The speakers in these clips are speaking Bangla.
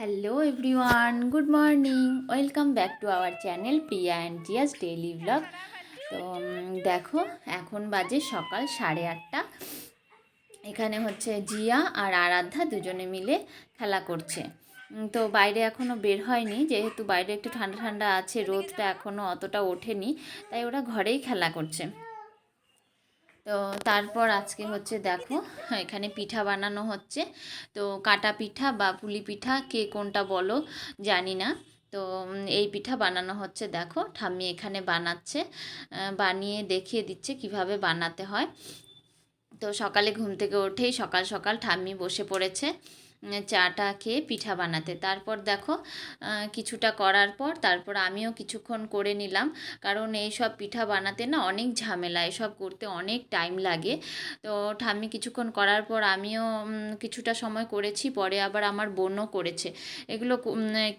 Hello everyone good morning welcome back to our channel Priya and Jia's daily vlog তো দেখো, এখন বাজে সকাল সাড়ে আটটা। এখানে হচ্ছে জিয়া আর আরাধ্যা দুজনে মিলে খেলা করছে। তো বাইরে এখনও বের হয়নি, যেহেতু বাইরে একটু ঠান্ডা ঠান্ডা আছে, রোদটা এখনও অতটা ওঠেনি, তাই ওরা ঘরেই খেলা করছে। তো তারপর আজকে হচ্ছে দেখো, এখানে পিঠা বানানো হচ্ছে। তো কাটা পিঠা বা পুলি পিঠা, কে কোনটা বলো জানি না। তো এই পিঠা বানানো হচ্ছে দেখো, ঠাম্মি এখানে বানাচ্ছে বানিয়ে দেখিয়ে দিচ্ছে কীভাবে বানাতে হয়। তো সকালে ঘুম থেকে উঠেই সকাল সকাল ঠাম্মি বসে পড়েছে। চাটা খেয়ে পিঠা বানাতে। তারপর দেখো কিছুটা করার পর তারপর আমিও কিছুক্ষণ করে নিলাম। কারণ এই সব পিঠা বানাতে না অনেক ঝামেলা, এসব করতে অনেক টাইম লাগে। তো ঠাম্মি কিছুক্ষণ করার পর আমিও কিছুটা সময় করেছি, পরে আবার আমার বোনও করেছে। এগুলো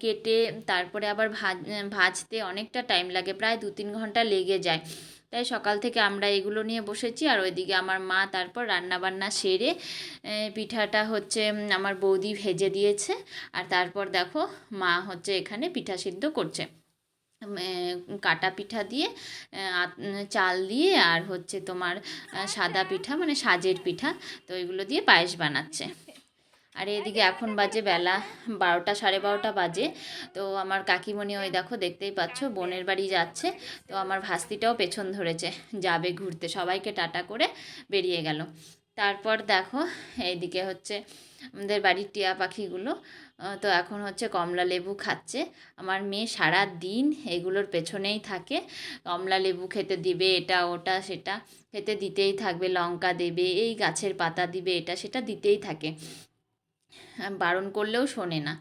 কেটে তারপরে আবার ভাজ, ভাজতে অনেকটা টাইম লাগে, প্রায় দু তিন ঘণ্টা লেগে যায়। তাই সকাল থেকে আমরা এগুলো নিয়ে বসেছি। আর ওইদিকে আমার মা তারপর রান্না বান্না সেরে পিঠাটা হচ্ছে আমার বৌদি ভেজে দিয়েছে। আর তারপর দেখো মা হচ্ছে এখানে পিঠা সিদ্ধ করছে। কাটা পিঠা দিয়ে চাল দিয়ে আর হচ্ছে তোমার সাদা পিঠা মানে সাজের পিঠা তো এগুলো দিয়ে পায়েস বানাচ্ছে। আর এদিকে এখন বাজে বেলা বারোটা, সাড়ে বারোটা বাজে। তো আমার কাকিমণি ওই দেখো দেখতেই পাচ্ছ, বোনের বাড়ি যাচ্ছে। তো আমার ভাস্তিটাও পেছন ধরেছে, যাবে ঘুরতে। সবাইকে টাটা করে বেরিয়ে গেল। তারপর দেখো এইদিকে হচ্ছে আমাদের বাড়ির টিয়া পাখিগুলো তো এখন হচ্ছে কমলা লেবু খাচ্ছে। আমার মেয়ে সারা দিন এগুলোর পেছনেই থাকে। কমলা লেবু খেতে দিবে এটা, ওটা, সেটা। খেতে দিতেই থাকবে, লঙ্কা দেবে, এই গাছের পাতা দিবে, এটা, সেটা দিতেই থাকে। বারণ করলেও শোনে না।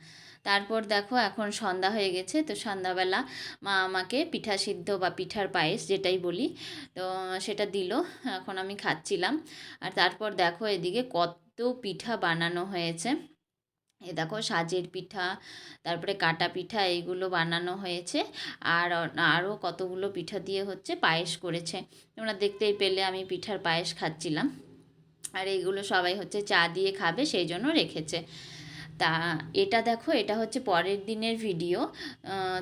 তারপর দেখো এখন সন্ধ্যা হয়ে গেছে, তো সন্ধ্যাবেলা মা আমাকে পিঠা সিদ্ধ বা পিঠার পায়েস যেটাই বলি, তো সেটা দিল, এখন আমি খাচ্ছিলাম। আর তারপর দেখো এদিকে কত পিঠা বানানো হয়েছে। এ দেখো সাজের পিঠা, তারপরে কাটা পিঠা এইগুলো বানানো হয়েছে। আর আরও কতগুলো পিঠা দিয়ে হচ্ছে পায়েস করেছে। তোমরা দেখতেই পেলে আমি পিঠার পায়েস খাচ্ছিলাম। আর এইগুলো সবাই হচ্ছে চা দিয়ে খাবে, সেই জন্য রেখেছে। তা এটা দেখো, এটা হচ্ছে পরের দিনের ভিডিও।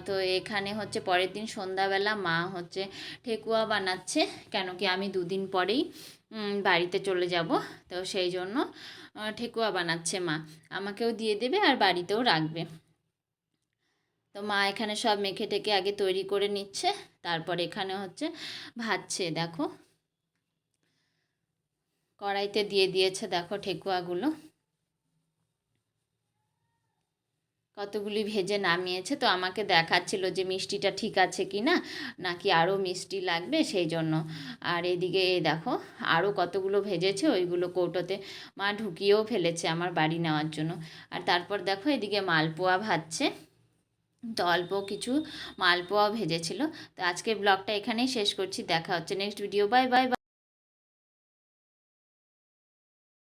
তো এখানে হচ্ছে পরের দিন সন্ধ্যাবেলা মা হচ্ছে ঠেকুয়া বানাচ্ছে, কেন কি আমি দুদিন পরেই বাড়িতে চলে যাব। তো সেই জন্য ঠেকুয়া বানাচ্ছে মা। আমাকেও দিয়ে দেবে আর বাড়িতেও রাখবে। তো মা এখানে সব মেখে টেকে আগে তৈরি করে নিচ্ছে, তারপর এখানে হচ্ছে ভাজছে, দেখো। কড়াইতে দিয়ে দিয়েছে, দেখো ঠেকুয়াগুলো। কতগুলি ভেজে নামিয়েছে, তো আমাকে দেখাচ্ছিল যে মিষ্টিটা ঠিক আছে কি না নাকি আরও মিষ্টি লাগবে সেই জন্য। আর এদিকে দেখো, আরও কতগুলো ভেজেছে, ওইগুলো কৌটোতে মা ঢুকিয়েও ফেলেছে আমার বাড়ি নেওয়ার জন্য। আর তারপর দেখো এদিকে মালপোয়া ভাজছে, তো অল্প কিছু মালপোয়া ভেজেছিল। তো আজকে ব্লগটা এখানেই শেষ করছি, দেখা হচ্ছে নেক্সট ভিডিও বাই বাই